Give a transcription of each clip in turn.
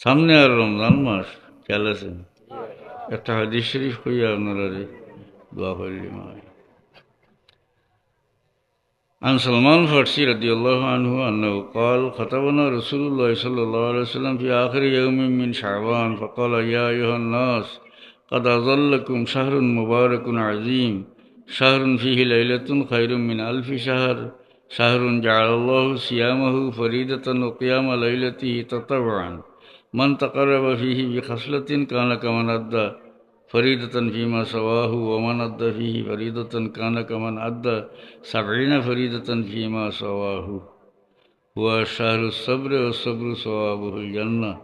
সামনে আর রমজান মাস খেয়াল আছে একটা হাদিস শরীফ হইয়া আপনারা রে দোয়া করলি মায় عن سلمان الفارسي رضي الله عنه أنه قال خطبنا رسول الله صلى الله عليه وسلم في آخر يوم من شعبان فقال يا أيها الناس قد أظلكم شهر مبارك عظيم شهر فيه ليلة خير من ألف شهر شهر جعل الله صيامه فريدة وقيام ليلته تطوعا من تقرب فيه بخصلة كان كمن أدى فريدة فيما سواه ومن أدى فيه فريدة كان كمن أدى سبعين فريدة فيما سواه هو شهر الصبر والصبر ثوابه الجنة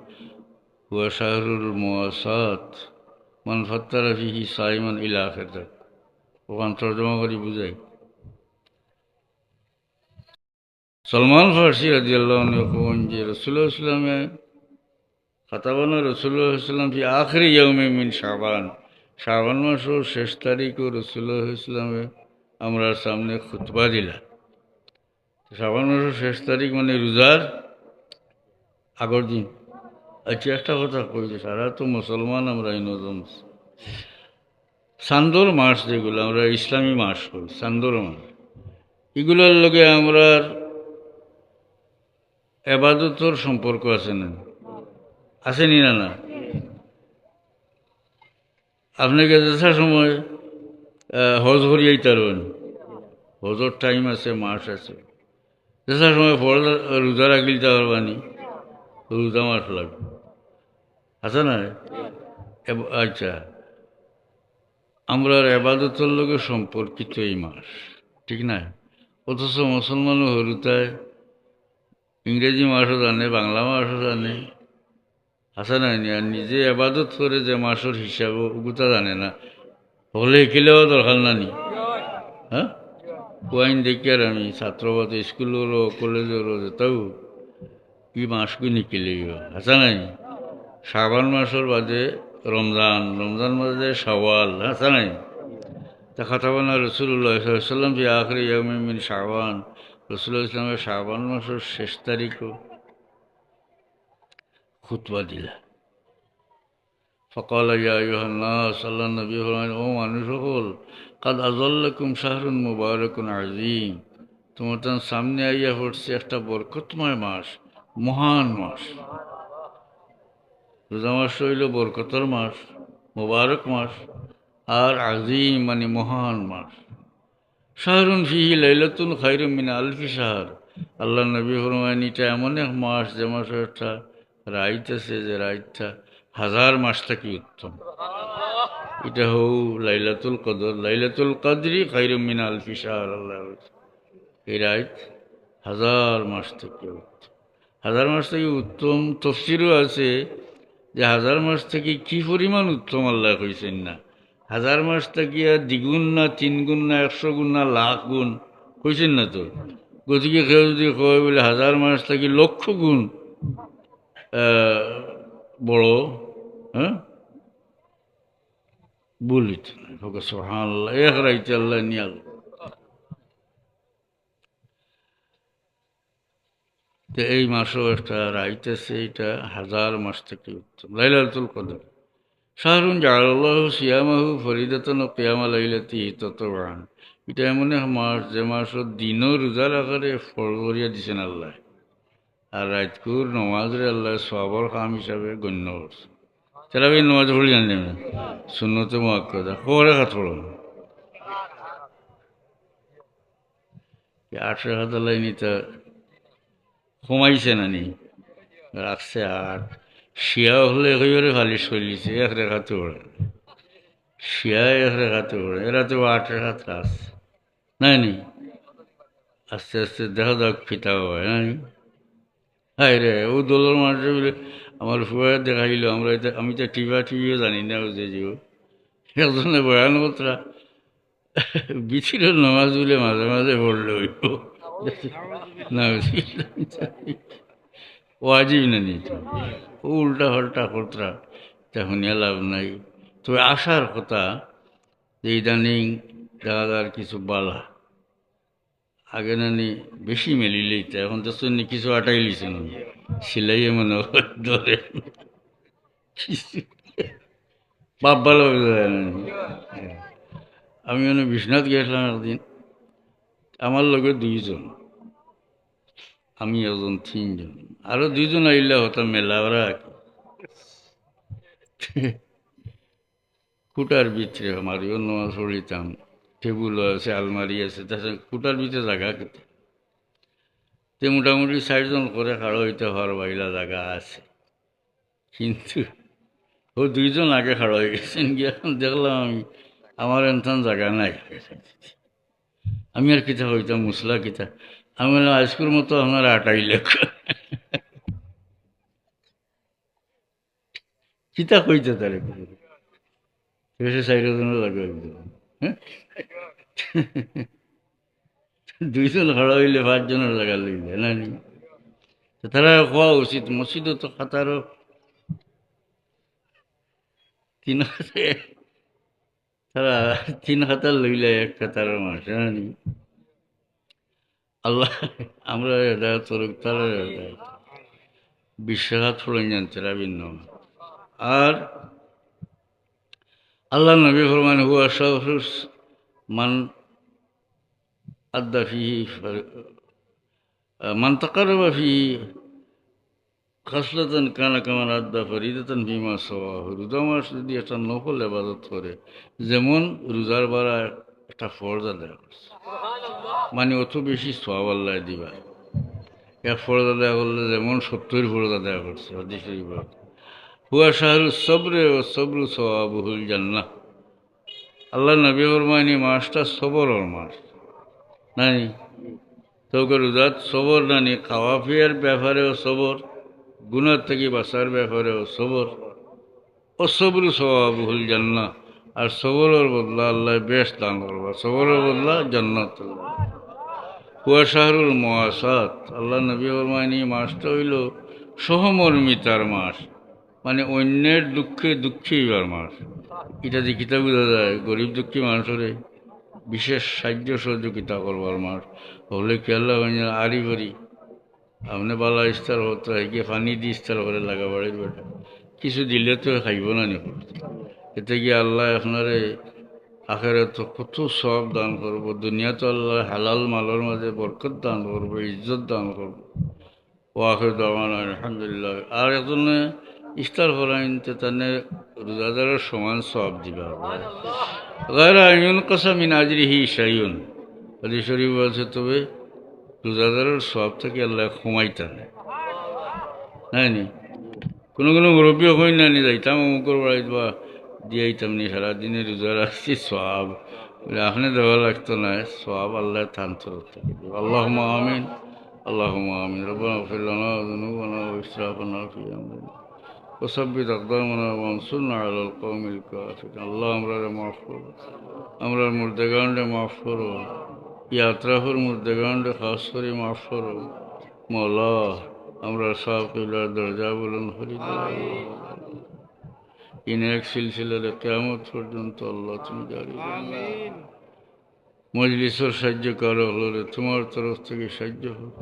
هو شهر المواساة من فتر فيه صائما إلى آخر تک وہاں ترجمہ کری بجائے سلمان فارسی رضی اللہ عنہ کو رسول اسلام ہے খাতাবানা রসুল্লাহ ইসলাম ফি আখরি ইয়মে মিন শাবান। শাবান মাসও শেষ তারিখও রসুল্লাহ ইসলামে আমরা সামনে খুতবা দিলা শাবান মাসের শেষ তারিখ মানে রোজার আগর দিন। আচ্ছা একটা কথা কইছে সারা তো মুসলমান আমরা নজম। সান্দর মাস যেগুলো আমরা ইসলামী মাস করি, সান্দর মাস। এগুলোর লগে আমরা এবাদতর সম্পর্ক আছে না। আছে নি না। আপনাকে যথা সময় আহ, হজ করিয়াই তারবেন হজর টাইম আছে মাস আছে। যথা সময় ফল রোজা রাখলি তা পারবানি রোজা মাস লাগবে। আছে না? আচ্ছা। আমরা এবাদতের লোকের সম্পর্কিত এই মাস ঠিক না? অথচ মুসলমানও হরুতায় ইংরেজি মাসও জানে বাংলা মাসও জানে। আছে না নি? নিজে আবাদত করে যে মাসের হিসাব ওগুতা জানে না। হলে শিকিলেও দরকার নানি হ্যাঁ? কোয়াইন দেখি আর আমি ছাত্রবাদ স্কুলেরও কলেজেরও যেতাও, কি মাসকে নিকিলে আছে নাই শ্রাবণ মাসের বাদে রমজান রমজান মাসে সওয়াল আছে নাই তা বলা রসুল্লাহ সাল্লাম যে আখরি ইয়ামিন শাবান রসুল্লাহ ইসলামের শাবান মাসের শেষ তারিখও খুতবা দিলা। ফকাল সাল্লাহ নবী ও মানুষ সকল কাদ আজল্লাকুম শাহরুন মুবারকুন আজিম তোমার সামনে আইয়া হচ্ছে একটা বরকতময় মাস, মহান মাস। রোজা মাস হইল বরকতর মাস, মুবারক মাস, আর আজিম মানে মহান মাস। শাহরুন ফিহি লাইলাতুন খাইরুমিন আলফি শাহর। আল্লাহ নবী হরমায়ন এটা এমন এক মাস, যে মাস একটা রাইত আছে যে রাইতটা হাজার মাস থাকি উত্তম। এটা হৌ লাইলাতুল কদর। লাইলাতুল কদরি খাইরুম মিন আলফি শাহর আল্লাহ এই রাইত হাজার মাস থেকে উত্তম। হাজার মাস থেকে উত্তম তফসিরও আছে যে হাজার মাস থেকে কি পরিমাণ উত্তম আল্লাহ কইছেন না। হাজার মাস থেকে আর দ্বিগুণ না, তিন গুণ না, একশো গুণ না, লাখ গুণ, কইছেন না তো? গতিকে কেউ যদি কয় বলে হাজার মাস থেকে লক্ষ গুণ বড় হ্যাঁ? বলিত। এক আল্লাহ তো এই মাসও একটা রাইত আছে, এটা হাজার মাস থেকে উত্তম। লাইলাতুল কদর। শাহরুন জালাল্লাহ সিয়ামাহু ফরিদাতন ও কিয়ামা লাইলাতি ততবান এটা এমন মাস, যে মাসত দিনও রোজার আকারে ফল করিয়া দিছেন আল্লাহ। আর রাতকুর নমাজরে আল্লাহ সবর কাম হিসাবে গণ্য করছে। তারা এই নমাজ পড়ি জানি না? শূন্যতে মহাক্কদা খবরে খাত পড়ো আটশো হাত আল্লাহ নিতে কমাইছে না নি। রাখছে আট। শিয়া হলে একেবারে খালি চলিছে এক রেখাতে ওড়ে শিয়া এক রেখাতে ওড়ে এরা তো আট রেখাত রাস নাই নি? আস্তে আস্তে দেখা যাক ফিতা হয় নাই হাই রে, ও দোলের মাঠে বলে আমার ফুয়ার দেখাইল, আমরা এটা, আমি তো টিভা, টিভিও জানি না ও যে জিও একজনে বয়ান কথা বিছিল নামাজ বলে মাঝে মাঝে পড়লে হইব না, ওয়াজিব না নিত। ও উল্টা পাল্টা কর্তা তখন লাভ নাই। তবে আসার কথা যে ইদানিং দেখা যার কিছু বালা। আগে নানি বেশি মেলিলেই তো, এখন তো শুনি কিছু আটাই লিছে না সিলাইয়ে মনে ধরে। বাপ ভালো আমি মানে বিশ্বনাথ গেছিলাম একদিন। আমার লগে দুইজন। আমি একজন তিনজন। আরও দুইজন আইলে হতাম মেলা ওরা কুটার ভিতরে মারিও নামাজ পড়িতাম টেবুল আছে, আলমারি আছে, তাছাড়া কুটার ভিতরে জায়গা কেটে তে মোটামুটি চারজন করে খাড়ো হইতে হওয়ার বাইলা জায়গা আছে। কিন্তু ও দুইজন আগে খাড়ো হয়ে গেছেন, গিয়ে এখন দেখলাম আমি, আমার এনথান জায়গা নাই। আমি আর কিতা হইতাম মুসলা কিতা? আমি বললাম আজকের মতো আমার আটাই লেখ। কিতা কইতে তারে? সাইডে জন্য লাগে একদম হ্যাঁ দুইজন খাড়া হইলে পাঁচজনের জায়গা লইলে, না নি? তারা হওয়া উচিত মসজিদও তো খাতারও তিন তারা তিন হাতার লইলে এক খাতার মাস, না নি? আল্লাহ, আমরা তোর তারা বিশ্বাস ফুলেন জানতে আর আল্লাহ নবী ফরমান হুয়া শাহরুস মান আদা ফিহি মান তাকারবা ফিহি খাসলাতান কানা কামান আদা ফরিদাতান ভীমা সওয়া রোজা মাস যদি একটা নফল এবাদত করে, যেমন রোজার বারা একটা ফরজ আদায় করছে মানে অত বেশি সওয়াব আল্লাহ দিবা। এক ফরজ আদায় করলে যেমন সত্তর ফরজ আদায় করছে শরীফ হুয়া শাহরু সবরে ও সবরু সওয়াবুহুল জান্নাহ। আল্লাহ নবী ফরমানি মাসটা সবরের মাস। নানি, তোকে রোজাত সবর নানি, খাওয়া পিয়ার ব্যাপারেও সবর গুণার থেকে বাঁচার ব্যাপারেও সবর। ও সবরু সওয়াবুহুল জান্নাহ। আর সবরের বদলা আল্লাহ বেশ দান করবা। সবরের বদলা জান্নাত। হুয়া শাহরুল মহাসাত আল্লাহ নবী ফরমানি মাসটা হইল সহমর্মিতার মাস। মানে অন্যের দুঃখে দুঃখী হইবার মাস এটা কিতা বোঝা যায় গরিব দুঃখী মানুষের বিশেষ সাহায্য সহযোগিতা করবার মাস হলে কি আল্লাহ আরি করি আপনি বালা ইস্তার হতো গিয়ে পানি দিয়ে ইস্তার করে লাগা বাড়ির বেটা কিছু দিলে তো খাইব না নি। এতে গিয়ে আল্লাহ আপনারে আখেরে তো কত সব দান করব। দুনিয়া তো আল্লাহ হালাল মালের মাঝে বরকত দান করব, ইজ্জত দান করব। ও আখের দামান আলহামদুলিল্লাহ। আর একজনে ইফতার করাইনতে তানে রোজাদারের সমান সব দিবা গায়রা আইন কাসা মিন আজরিহি শাইউন আদি শরীফ বলছে তবে রোজাদারের সব থেকে আল্লাহ ক্ষমাইতা নেয় হ্যাঁ নি কোনো কোনো মুরব্বী হই না নি যাইতাম অমুকর বাড়িতে বা দিয়াইতাম নি সারাদিনে রোজা রাখছি সব বলে আপনি দেওয়া লাগতো না সব আল্লাহ থান্তর থেকে আল্লাহ আমিন আল্লাহ আমিন রব্বানা اغفر لنا ذنوبنا وإسرافنا في أمرنا وثبت أقدامنا وانصرنا على القوم الكافرين الله أمرنا معفور أمر المردگان دے معفور یا اطراف المردگان دے خاص کری معفور مولا أمر صاحب قبلہ درجہ بلند خرید ان ایک سلسلہ قیامت پرجنت اللہ تم جاری آمین মজলিসের সাহায্য করো হলে তোমার তরফ থেকে সাহায্য হোক।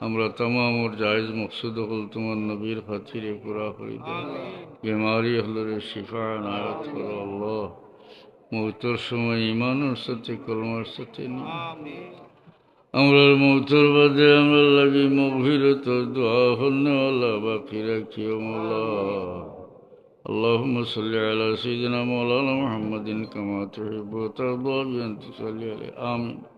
আমরা তমাম ওর জায়েজ মকসুদ হল তোমার নবীর খাতিরে পুরা দাও বেমারি হলে শিফা নায়াত করো আল্লাহ। মৌতর সময় ইমানের সাথে, কলমার সাথে আমরা মৌতর বাদে আমরা লাগি মভিরত দোয়া হন্যওয়ালা বা ফিরা কিও মোলা। اللهم صل على سيدنا مولانا محمد كما تحب وترضى بأن تصلي عليه. آمين.